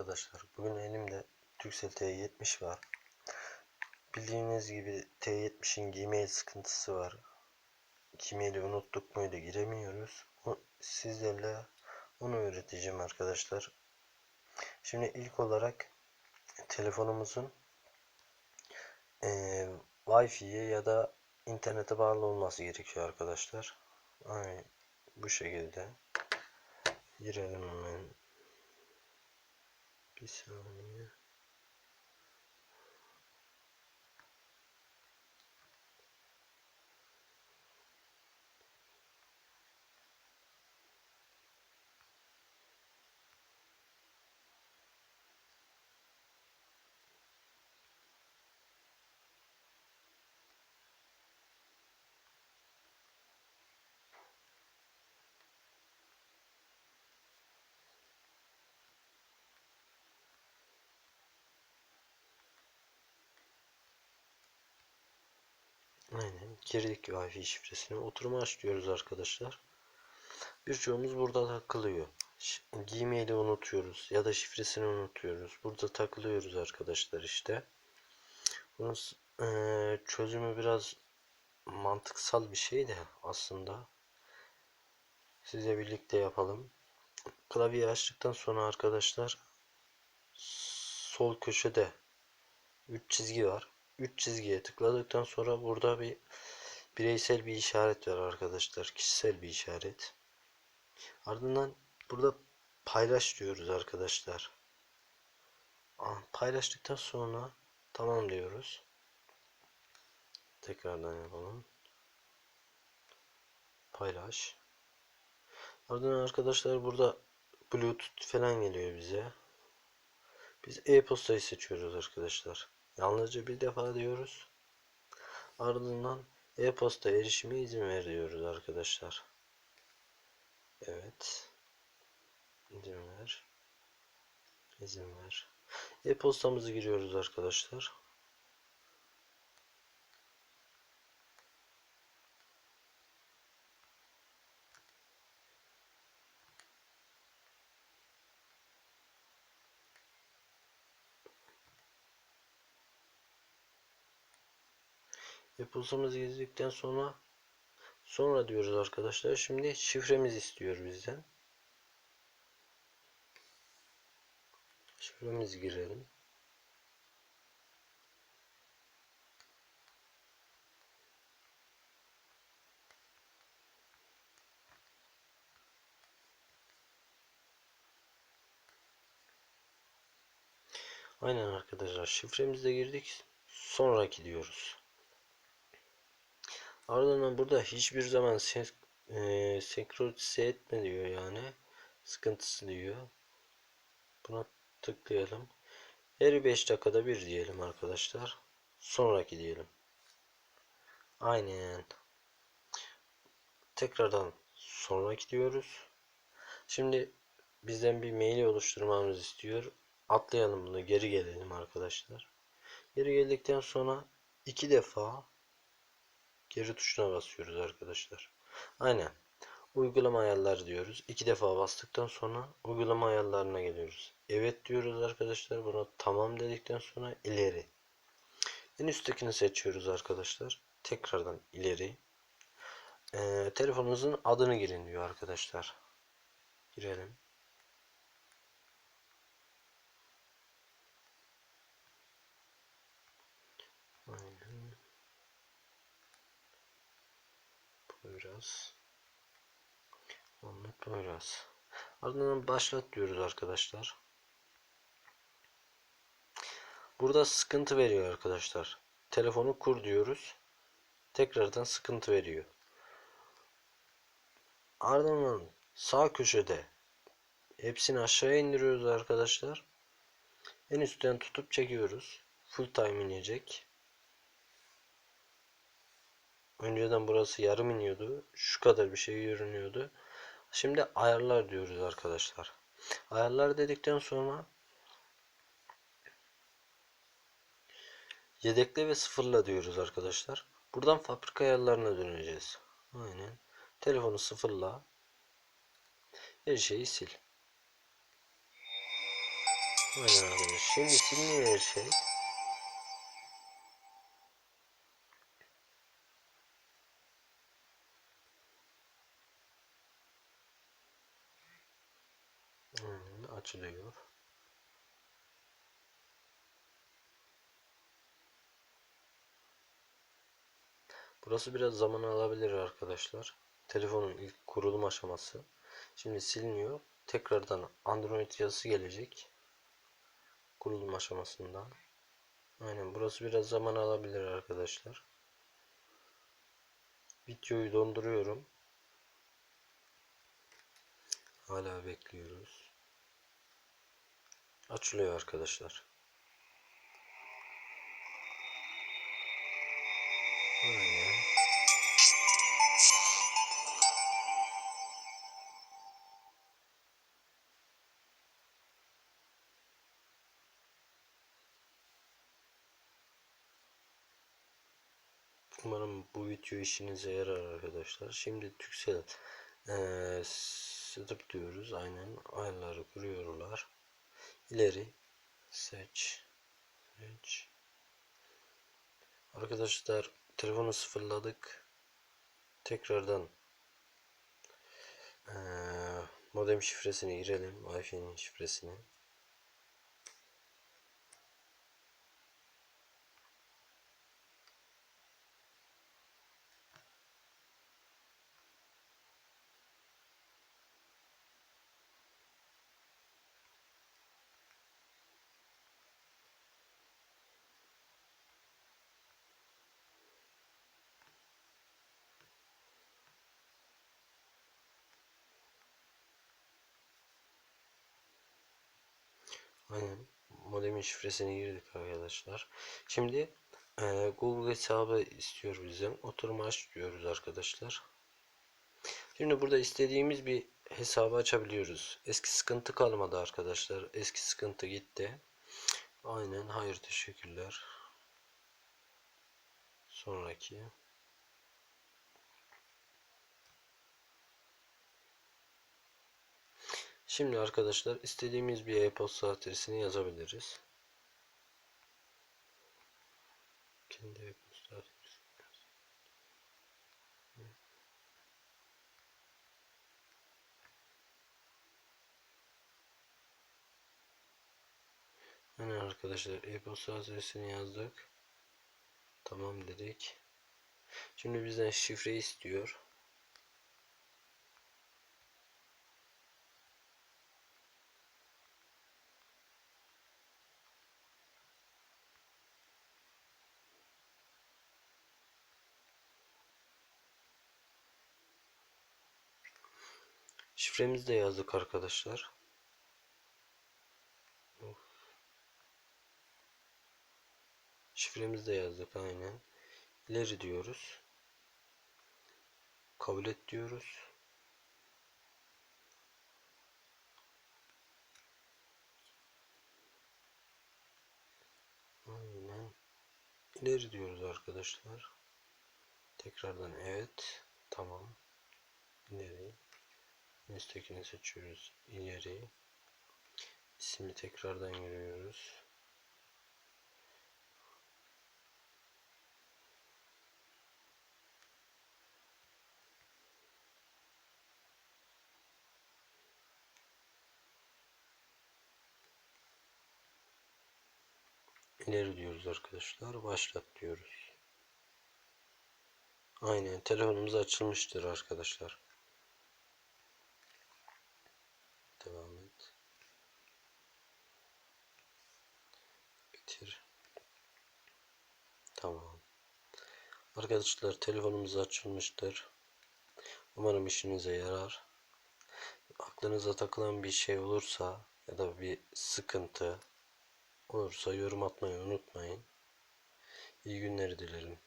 arkadaşlar. Bugün elimde Turkcell T70 var. Bildiğiniz gibi T70'in Gmail sıkıntısı var. Gmail'i unuttuk muydu giremiyoruz. O, sizlerle onu öğreteceğim arkadaşlar. Şimdi ilk olarak telefonumuzun eee Wi-Fi'ye ya da internete bağlı olması gerekiyor arkadaşlar. Aynı bu şekilde girelim hemen. Bir Aynen. Girdik Wi-Fi şifresine. Oturumu aç arkadaşlar. Birçoğumuz burada takılıyor. Gmail'i unutuyoruz ya da şifresini unutuyoruz. Burada takılıyoruz arkadaşlar işte. Bunun eee, çözümü biraz mantıksal bir şey de aslında. Size birlikte yapalım. Klavyeyi açtıktan sonra arkadaşlar sol köşede 3 çizgi var. 3 çizgiye tıkladıktan sonra burada bir bireysel bir işaret var arkadaşlar. Kişisel bir işaret. Ardından burada paylaş diyoruz arkadaşlar. Aa, Paylaştıktan sonra tamam diyoruz. Tekrardan yapalım. Paylaş. Ardından arkadaşlar burada Bluetooth falan geliyor bize. Biz e-postayı seçiyoruz arkadaşlar. Yalnızca bir defa diyoruz. Ardından e-posta erişime izin ver diyoruz arkadaşlar. Evet. İzin ver. İzin ver. E-postamızı giriyoruz arkadaşlar. E-postamızı girdikten sonra sonra diyoruz arkadaşlar. Şimdi şifremizi istiyor bizden. Şifremizi girelim. Aynen arkadaşlar şifremizi de girdik. Sonraki diyoruz. Ardından burada hiçbir zaman e, senkronize etme diyor yani. Sıkıntısı diyor. Buna tıklayalım. Her 5 dakikada bir diyelim arkadaşlar. Sonraki diyelim. Aynen. Tekrardan sonraki diyoruz. Şimdi bizden bir mail oluşturmamız istiyor. Atlayalım bunu. Geri gelelim arkadaşlar. Geri geldikten sonra iki defa geri tuşuna basıyoruz arkadaşlar. Aynen. Uygulama ayarları diyoruz. İki defa bastıktan sonra uygulama ayarlarına geliyoruz. Evet diyoruz arkadaşlar. Buna tamam dedikten sonra ileri. En üsttekini seçiyoruz arkadaşlar. Tekrardan ileri. Ee, telefonunuzun adını girin diyor arkadaşlar. Girelim. Aynen. Poyraz. Ahmet Poyraz. Ardından başlat diyoruz arkadaşlar. Burada sıkıntı veriyor arkadaşlar. Telefonu kur diyoruz. Tekrardan sıkıntı veriyor. Ardından sağ köşede hepsini aşağı indiriyoruz arkadaşlar. En üstten tutup çekiyoruz. Full time inecek. Önceden burası yarım iniyordu. Şu kadar bir şey görünüyordu. Şimdi ayarlar diyoruz arkadaşlar. Ayarlar dedikten sonra yedekle ve sıfırla diyoruz arkadaşlar. Buradan fabrika ayarlarına döneceğiz. Aynen. Telefonu sıfırla. Her şeyi sil. Aynen arkadaşlar. Şimdi siliniyor her şey. Açılıyor. Burası biraz zaman alabilir arkadaşlar. Telefonun ilk kurulum aşaması. Şimdi siliniyor. Tekrardan Android yazısı gelecek. Kurulum aşamasında. Aynen burası biraz zaman alabilir arkadaşlar. Videoyu donduruyorum. Hala bekliyoruz. Açılıyor arkadaşlar. Umarım bu video işinize yarar arkadaşlar. Şimdi Türksel eee setup diyoruz. Aynen ayarları kuruyorlar. İleri seç seç. Arkadaşlar telefonu sıfırladık. Tekrardan eee, modem şifresini girelim. Wi-Fi'nin şifresini. Aynen. Modemin şifresini girdik arkadaşlar. Şimdi e, Google hesabı istiyor bizden. Oturum aç diyoruz arkadaşlar. Şimdi burada istediğimiz bir hesabı açabiliyoruz. Eski sıkıntı kalmadı arkadaşlar. Eski sıkıntı gitti. Aynen. Hayır teşekkürler. Sonraki. Şimdi arkadaşlar istediğimiz bir e-posta adresini yazabiliriz. Kendi e-posta adresini. Yani arkadaşlar e-posta adresini yazdık. Tamam dedik. Şimdi bizden şifre istiyor. Şifremizi de yazdık arkadaşlar. Şifremizi de yazdık aynen. İleri diyoruz. Kabul et diyoruz. Aynen. İleri diyoruz arkadaşlar. Tekrardan evet. Tamam. İleri. Üsttekini seçiyoruz. İleri. İsmi tekrardan giriyoruz. İleri diyoruz arkadaşlar. Başlat diyoruz. Aynen telefonumuz açılmıştır arkadaşlar. Devam et. Bitir. Tamam. Arkadaşlar telefonumuz açılmıştır. Umarım işinize yarar. Aklınıza takılan bir şey olursa ya da bir sıkıntı olursa yorum atmayı unutmayın. İyi günler dilerim.